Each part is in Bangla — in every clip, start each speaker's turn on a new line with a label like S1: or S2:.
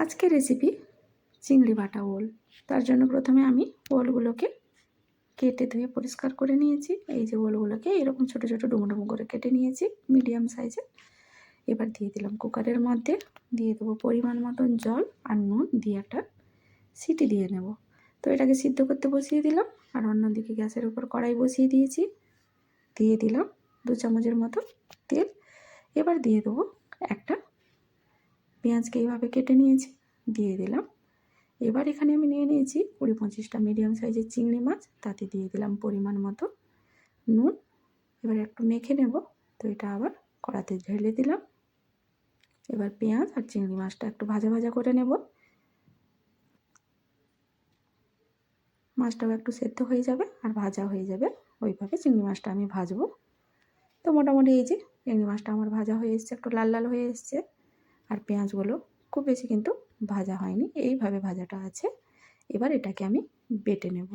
S1: আজকের রেসিপি চিংড়ি বাটা ওল। তার জন্য প্রথমে আমি ওলগুলোকে কেটে ধুয়ে পরিষ্কার করে নিয়েছি। এই যে ওলগুলোকে এরকম ছোটো ছোটো ডুমো করে কেটে নিয়েছি মিডিয়াম সাইজে এবার দিয়ে দিলাম কুকারের মধ্যে। দিয়ে দেবো পরিমাণ মতন জল আর নুন। দিয়ে একটা সিটি দিয়ে নেব। তো এটাকে সিদ্ধ করতে বসিয়ে দিলাম। আর অন্যদিকে গ্যাসের উপর কড়াই বসিয়ে দিয়েছি। দিয়ে দিলাম দু চামচের মতো তেল। এবার দিয়ে দেবো একটা পেঁয়াজকে এইভাবে কেটে নিয়েছি, দিয়ে দিলাম। এবার এখানে আমি নিয়ে নিয়েছি কুড়ি পঁচিশটা মিডিয়াম সাইজের চিংড়ি মাছ, তাতে দিয়ে দিলাম পরিমাণ মতো নুন। এবার একটু মেখে নেব, তো এটা আবার কড়াতে ঢেলে দিলাম। এবার পেঁয়াজ আর চিংড়ি মাছটা একটু ভাজা ভাজা করে নেব। মাছটাও একটু সেদ্ধ হয়ে যাবে আর ভাজা হয়ে যাবে, ওইভাবে চিংড়ি মাছটা আমি ভাজবো। তো মোটামুটি এই যে, চিংড়ি মাছটা আমার ভাজা হয়ে এসছে, একটু লাল লাল হয়ে এসছে। আর পেঁয়াজগুলো খুব বেশি কিন্তু ভাজা হয়নি। এইভাবে ভাজাটা আছে। এবার এটাকে আমি বেটে নেব।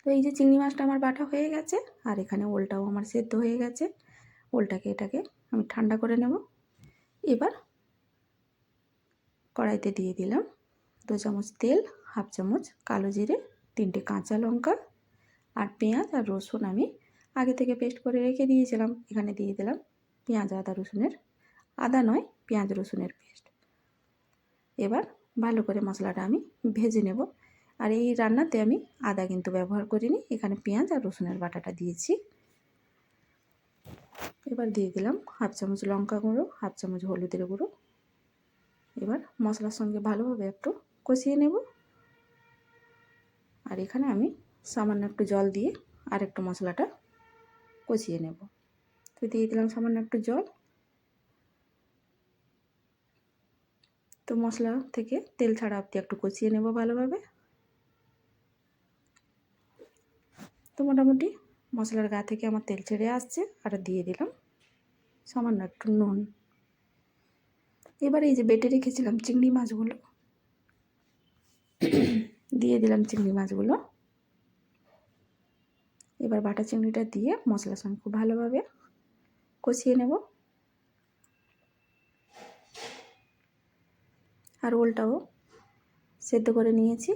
S1: তো এই যে চিংড়ি মাছটা আমার বাটা হয়ে গেছে, আর এখানে ওলটাও আমার সেদ্ধ হয়ে গেছে। ওলটাকে এটাকে আমি ঠান্ডা করে নেব। এবার কড়াইতে দিয়ে দিলাম দু চামচ তেল, হাফ চামচ কালো জিরে, তিনটে কাঁচা লঙ্কা আর পেঁয়াজ আর রসুন আমি আগে থেকে পেস্ট করে রেখে দিয়েছিলাম। এখানে দিয়ে দিলাম পেঁয়াজ, আদা, রসুনের আদা নয়, পেঁয়াজ রসুনের পেস্ট। এবার ভালো করে মশলাটা আমি ভেজে নেব। আর এই রান্নাতে আমি আদা কিন্তু ব্যবহার করিনি, এখানে পেঁয়াজ আর রসুনের বাটাটা দিয়েছি। এবার দিয়ে দিলাম হাফ চামচ লঙ্কা গুঁড়ো, হাফ চামচ হলুদের গুঁড়ো। এবার মশলার সঙ্গে ভালোভাবে একটু কষিয়ে নেব। আর এখানে আমি সামান্য একটু জল দিয়ে আর একটু মশলাটা কষিয়ে নেব। তো দিয়ে দিলাম সামান্য একটু জল তো মশলা থেকে তেল ছাড়া অব্দি একটু কষিয়ে নেব ভালোভাবে। তো মোটামুটি মশলার গা থেকে আমার তেল ছেড়ে আসছে, আর দিয়ে দিলাম সামান্য একটু নুন। এবার এই যে বেটে রেখেছিলাম চিংড়ি মাছগুলো, দিয়ে দিলাম চিংড়ি মাছগুলো। এবার বাটা চিংড়িটা দিয়ে মশলার সঙ্গে খুব ভালোভাবে কষিয়ে নেব। আর ওলটাও সেদ্ধ করে নিয়েছি।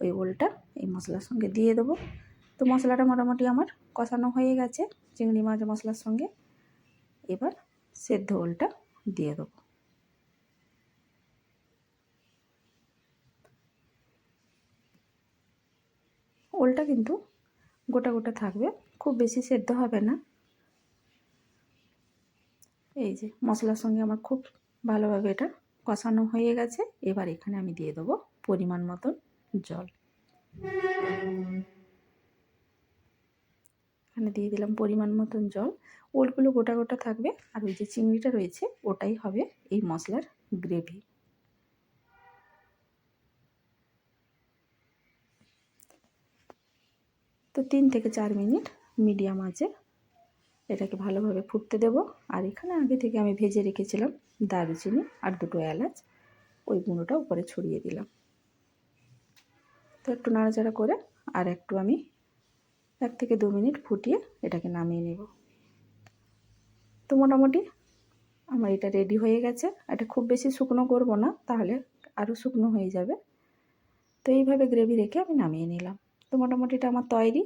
S1: ওই ওলটা এই মশলার সঙ্গে দিয়ে দেবো। তো মশলাটা মোটামুটি আমার কষানো হয়ে গেছে, চিংড়ি মাছ মশলার সঙ্গে। এবার সেদ্ধ ওলটা দিয়ে দেবো। ওলটা কিন্তু গোটা গোটা থাকবে, খুব বেশি সেদ্ধ হবে না। এই যে মশলার সঙ্গে আমার খুব ভালোভাবে এটা কষানো হয়ে গেছে। এবার এখানে আমি দিয়ে দেবো পরিমাণ মতন জল। এখানে দিয়ে দিলাম পরিমাণ মতন জল। ওলগুলো গোটা গোটা থাকবে আর ওই যে চিংড়িটা রয়েছে, ওটাই হবে এই মশলার গ্রেভি। তো তিন থেকে চার মিনিট মিডিয়াম আছে এটাকে ভালোভাবে ফুটতে দেব। আর এখানে আগে থেকে আমি ভেজে রেখেছিলাম দারুচিনি আর দুটো এলাচ। ওই গুঁড়োটা উপরে ছড়িয়ে দিলাম। তো একটু নাড়াচাড়া করে আর একটু আমি এক থেকে দু মিনিট ফুটিয়ে এটাকে নামিয়ে নেব। তো মোটামুটি আমার এটা রেডি হয়ে গেছে। এটা খুব বেশি শুকনো করব না, তাহলে আরও শুকনো হয়ে যাবে। তো এইভাবে গ্রেভি রেখে আমি নামিয়ে নিলাম। তো মোটামুটি এটা আমার তৈরি।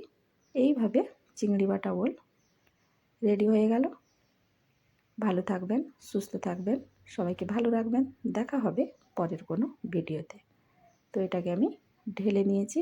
S1: এইভাবে চিংড়ি বাটা ওল রেডি হয়ে গেল। ভালো থাকবেন, সুস্থ থাকবেন, সবাইকে ভালো রাখবেন। দেখা হবে পরের কোনো ভিডিওতে। তো এটাকে আমি ঢেলে নিয়েছি।